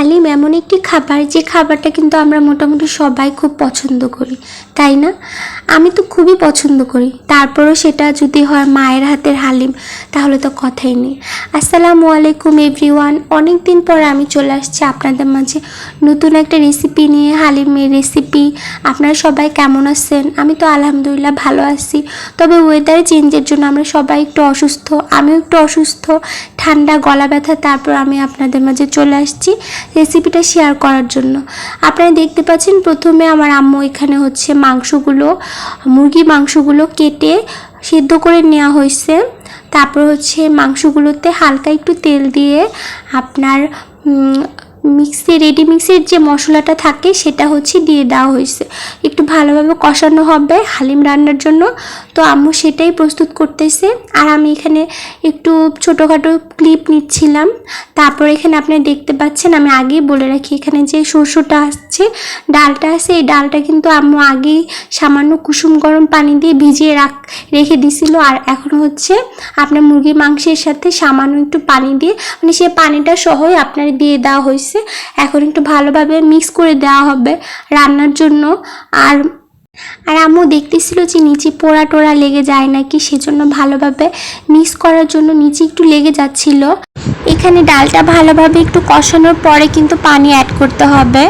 হালিম এমন একটি খাবার, যে খাবারটা কিন্তু আমরা মোটামুটি সবাই খুব পছন্দ করি, তাই না? আমি তো খুবই পছন্দ করি। তারপরও সেটা যদি হয় মায়ের হাতের হালিম, তাহলে তো কথাই নেই। আসসালামু আলাইকুম এভরিওয়ান অনেক দিন পর আমি চলে আসছি আপনাদের মাঝে নতুন একটা রেসিপি নিয়ে, হালিমের রেসিপি। আপনারা সবাই কেমন আছেন? আমি তো আলহামদুলিল্লাহ ভালো আছি। তবে ওয়েদার চেঞ্জের জন্য আমরা সবাই একটু অসুস্থ, আমিও একটু অসুস্থ ঠান্ডা, গলা ব্যথা, তারপর আমি আপনাদের মাঝে চলে আসছি রেসিপিটা শেয়ার করার জন্য। আপনারা দেখতে পাচ্ছেন প্রথমে আমার আম্মু এখানে হচ্ছে মাংসগুলো মুরগি মাংসগুলো কেটে সিদ্ধ করে নেওয়া হয়েছে। তারপর হচ্ছে মাংসগুলোতে হালকা একটু তেল দিয়ে আপনার মিক্সি রেডি মিক্সের যে মশলাটা থাকে সেটা হচ্ছে দিয়ে দেওয়া হয়েছে। একটু ভালোভাবে কষানো হবে হালিম রান্নার জন্য। তো আম্মু সেটাই প্রস্তুত করতেছে। আর আমি এখানে একটু ছোটোখাটো ক্লিপ নিচ্ছিলাম। তারপর এখানে আপনারা দেখতে পাচ্ছেন, আমি আগেই বলে রাখি, এখানে যে শস্যটা আসছে, ডালটা আছে, এই ডালটা কিন্তু আম্মু আগেই সামান্য কুসুম গরম পানি দিয়ে ভিজিয়ে রাখ, রেখে দিছিল। আর এখন হচ্ছে আপনার মুরগির মাংসের সাথে সামান্য একটু পানি দিয়ে মানে সে পানিটা সহই আপনার দিয়ে দেওয়া হয়েছে। এখন একটু ভালোভাবে মিক্স করে দেওয়া হবে রান্নার জন্য। আর আর আম্মু দেখতেছিল যে নিচে পোড়া টোড়া লেগে যায় নাকি, সেজন্য ভালোভাবে মিক্স করার জন্য নিচে একটু লেগে যাচ্ছিল। এখানে ডালটা ভালোভাবে একটু কষানোর পরে কিন্তু পানি অ্যাড করতে হবে।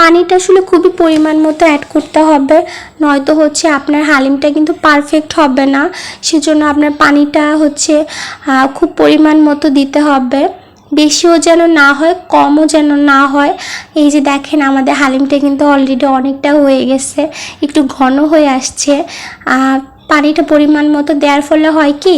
পানিটা আসলে খুবই পরিমাণ মতো অ্যাড করতে হবে, নয়তো হচ্ছে আপনার হালিমটা কিন্তু পারফেক্ট হবে না। সেজন্য আপনার পানিটা হচ্ছে খুব পরিমাণ মতো দিতে হবে। বেশিও যেন না হয়, কমও যেন না হয়। এই যে দেখেন আমাদের হালিমটা কিন্তু অলরেডি অনেকটা হয়ে গেছে, একটু ঘন হয়ে আসছে। পানিটা পরিমাণ মতো দেওয়ার ফলে হয় কি,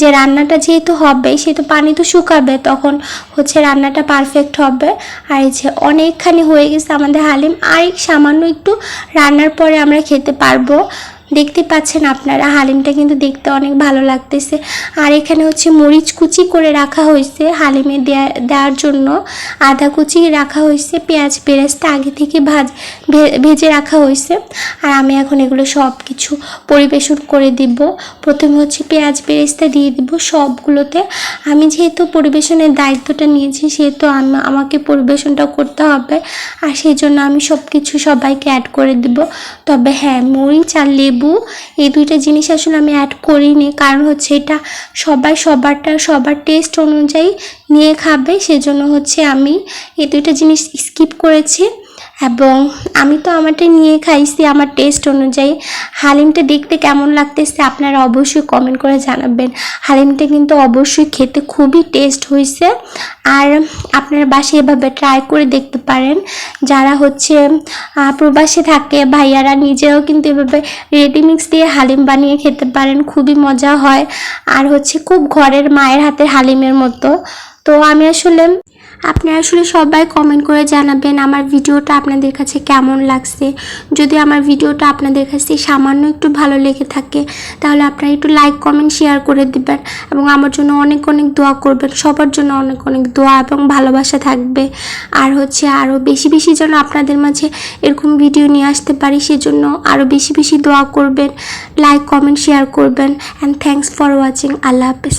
যে রান্নাটা যেহেতু হবে, সেহেতু পানি তো শুকাবে, তখন হচ্ছে রান্নাটা পারফেক্ট হবে। আর এই যে অনেকখানি হয়ে গেছে আমাদের হালিম, আর সামান্য একটু রান্নার পরে আমরা খেতে পারব। দেখতে পাচ্ছেন আপনারা, হালিমটা কিন্তু দেখতে অনেক ভালো লাগতেছে। আর এখানে হচ্ছে মরিচ কুচি করে রাখা হয়েছে হালিমে দেয়া, দেওয়ার জন্য। আদা কুচি রাখা হয়েছে, পেঁয়াজ পেঁয়াজটা আগে থেকে ভাজ ভেজে রাখা হয়েছে। আর আমি এখন এগুলো সব কিছু পরিবেশন করে দিব। প্রথমে হচ্ছে পেঁয়াজ বেরেস্তা দিয়ে দিব সবগুলোতে। আমি যেহেতু পরিবেশনের দায়িত্বটা নিয়েছি, সেহেতু আম- আমাকে পরিবেশনটা করতে হবে। আর সেই জন্য আমি সব কিছু সবাইকে অ্যাড করে দিব। তবে হ্যাঁ মরিচ আর লেবু এই দুইটা জিনিস আসলে আমি অ্যাড করিনি। কারণ হচ্ছে এটা সবাই সবারটা, সবার টেস্ট অনুযায়ী নিয়ে খাবে। সেজন্য হচ্ছে আমি এই দুইটা জিনিস স্কিপ করেছি। এবং আমি তো আমারটা নিয়ে খাইছি, আমার টেস্ট অনুযায়ী। হালিমটা দেখতে কেমন লাগতেছে আপনারা অবশ্যই কমেন্ট করে জানাবেন। হালিমটা কিন্তু অবশ্যই খেতে খুবই টেস্ট হয়েছে আর আপনারা বাসায় এভাবে ট্রাই করে দেখতে পারেন। যারা হচ্ছে প্রবাসে থাকে, ভাইয়ারা নিজেরাও কিন্তু এভাবে রেডিমিক্স দিয়ে হালিম বানিয়ে খেতে পারেন, খুবই মজা হয়। আর হচ্ছে খুব ঘরের মায়ের হাতের হালিমের মতো। তো আমি আসলে আপনারা আসলে সবাই কমেন্ট করে জানাবেন আমার ভিডিওটা আপনাদের কাছে কেমন লাগছে। যদি আমার ভিডিওটা আপনাদের কাছে সামান্য একটু ভালো লেগে থাকে, তাহলে আপনারা একটু লাইক কমেন্ট শেয়ার করে দিবেন এবং আমার জন্য অনেক অনেক দোয়া করবেন। সবার জন্য অনেক অনেক দোয়া এবং ভালোবাসা থাকবে। আর হচ্ছে আরও বেশি বেশি যেন আপনাদের মাঝে এরকম ভিডিও নিয়ে আসতে পারি, সেজন্য আরও বেশি বেশি দোয়া করবেন। লাইক কমেন্ট শেয়ার করবেন। And thanks for watching Allah হাফেজ।